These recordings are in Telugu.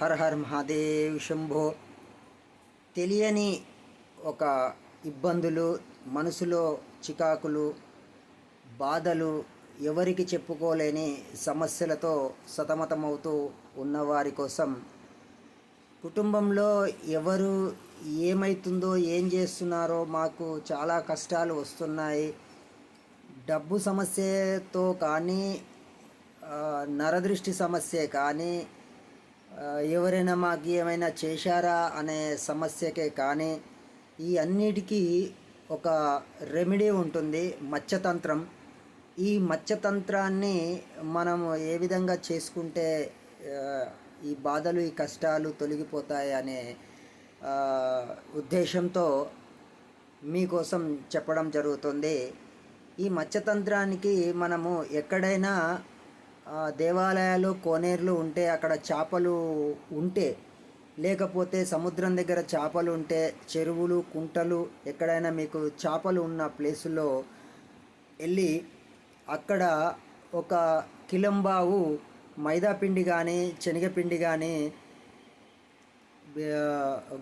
హర్ హర్ మహాదేవ్ శంభో. తెలియని ఒక ఇబ్బందులు మనసులో చికాకులు బాధలు ఎవరికి చెప్పుకోలేని సమస్యలతో సతమతమవుతూ ఉన్నవారి కోసం కుటుంబంలో ఎవరు ఏమవుతుందో ఏం చేస్తున్నారో మాకు చాలా కష్టాలు వస్తున్నాయి. డబ్బు సమస్యతో కానీ నరదృష్టి సమస్య కానీ ఎవరైనా మాకు ఏమైనా చేశారా అనే సమస్యకే కానీ ఈ అన్నిటికీ ఒక రెమెడీ ఉంటుంది మత్స్యతంత్రం. ఈ మత్స్యతంత్రాన్ని మనం ఏ విధంగా చేసుకుంటే ఈ బాధలు ఈ కష్టాలు తొలగిపోతాయి అనే ఉద్దేశంతో మీకోసం చెప్పడం జరుగుతుంది. ఈ మత్స్యతంత్రానికి మనము ఎక్కడైనా దేవాలయాలు కోనేరులు ఉంటే అక్కడ చేపలు ఉంటే లేకపోతే సముద్రం దగ్గర చేపలు ఉంటే చెరువులు కుంటలు ఎక్కడైనా మీకు చేపలు ఉన్న ప్లేసుల్లో వెళ్ళి అక్కడ ఒక కిలంబావు మైదా పిండి కానీ శనగపిండి కానీ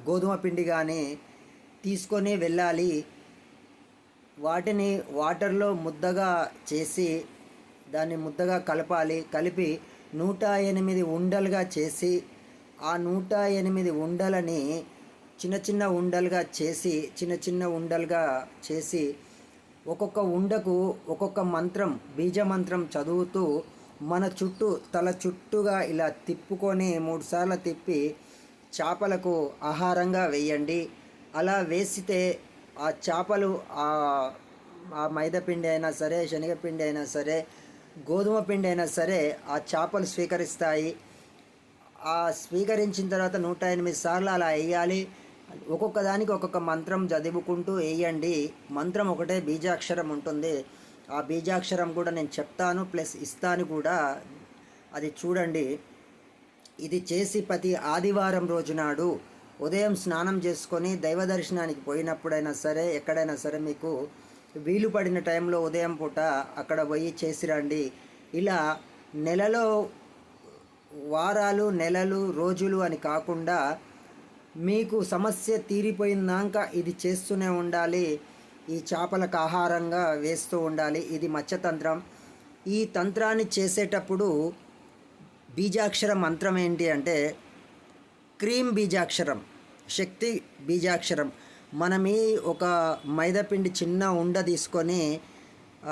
గోధుమ పిండి కానీ తీసుకొని వెళ్ళాలి. వాటిని వాటర్లో ముద్దగా చేసి దాన్ని ముద్దగా కలపాలి. కలిపి నూట ఎనిమిది ఉండలుగా చేసి ఆ నూట ఎనిమిది ఉండలని చిన్న చిన్న ఉండలుగా చేసి చిన్న చిన్న ఉండలుగా చేసి ఒక్కొక్క ఉండకు ఒక్కొక్క మంత్రం బీజ మంత్రం చదువుతూ మన చుట్టూ తల చుట్టూగా ఇలా తిప్పుకొని మూడుసార్లు తిప్పి చేపలకు ఆహారంగా వేయండి. అలా వేసితే ఆ చేపలు ఆ మైదాపిండి అయినా సరే శనగపిండి అయినా సరే గోధుమ పిండి అయినా సరే ఆ చేపలు స్వీకరిస్తాయి. ఆ స్వీకరించిన తర్వాత నూట ఎనిమిది సార్లు అలా వేయాలి. ఒక్కొక్క దానికి ఒక్కొక్క మంత్రం చదువుకుంటూ వేయండి. మంత్రం ఒకటే బీజాక్షరం ఉంటుంది. ఆ బీజాక్షరం కూడా నేను చెప్తాను. ప్లస్ ఇస్తాను కూడా. అది చూడండి. ఇది చేసి ప్రతి ఆదివారం రోజు నాడు ఉదయం స్నానం చేసుకొని దైవ దర్శనానికి పోయినప్పుడైనా సరే ఎక్కడైనా సరే మీకు వీలు పడిన టైంలో ఉదయం పూట అక్కడ పోయి చేసిరండి. ఇలా నెలలో వారాలు నెలలు రోజులు అని కాకుండా మీకు సమస్య తీరిపోయిందాక ఇది చేస్తూనే ఉండాలి. ఈ చేపలకు ఆహారంగా వేస్తూ ఉండాలి. ఇది మత్స్యతంత్రం. ఈ తంత్రాన్ని చేసేటప్పుడు బీజాక్షర మంత్రం ఏంటి అంటే క్రీమ్ బీజాక్షరం శక్తి బీజాక్షరం. మనమే ఒక మైదాపిండి చిన్న ఉండ తీసుకొని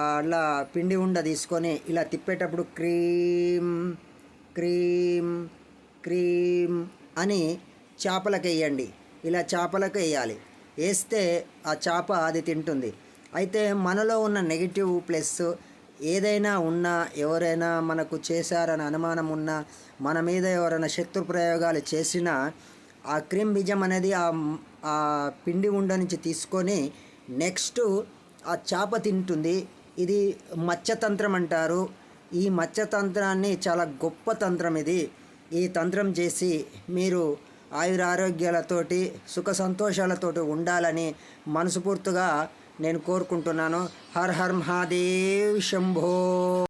అలా పిండి ఉండ తీసుకొని ఇలా తిప్పేటప్పుడు క్రీమ్ క్రీమ్ క్రీమ్ అని చేపలకు వేయండి. ఇలా చేపలకు వేయాలి. వేస్తే ఆ చేప అది తింటుంది. అయితే మనలో ఉన్న నెగిటివ్ ప్లస్ ఏదైనా ఉన్నా ఎవరైనా మనకు చేశారని అనుమానం ఉన్నా మన మీద ఎవరైనా శత్రు ప్రయోగాలు చేసినా ఆ క్రీమ్ బీజం అనేది ఆ ఆ పిండి ఉండ నుంచి తీసుకొని నెక్స్ట్ ఆ చేప తింటుంది. ఇది మత్స్యతంత్రం అంటారు. ఈ మత్స్యతంత్రాన్ని చాలా గొప్ప తంత్రం ఇది. ఈ తంత్రం చేసి మీరు ఆయురారోగ్యాలతోటి సుఖ సంతోషాలతోటి ఉండాలని మనస్ఫూర్తిగా నేను కోరుకుంటున్నాను. హర్ హర్ మహాదేవ్ శంభో.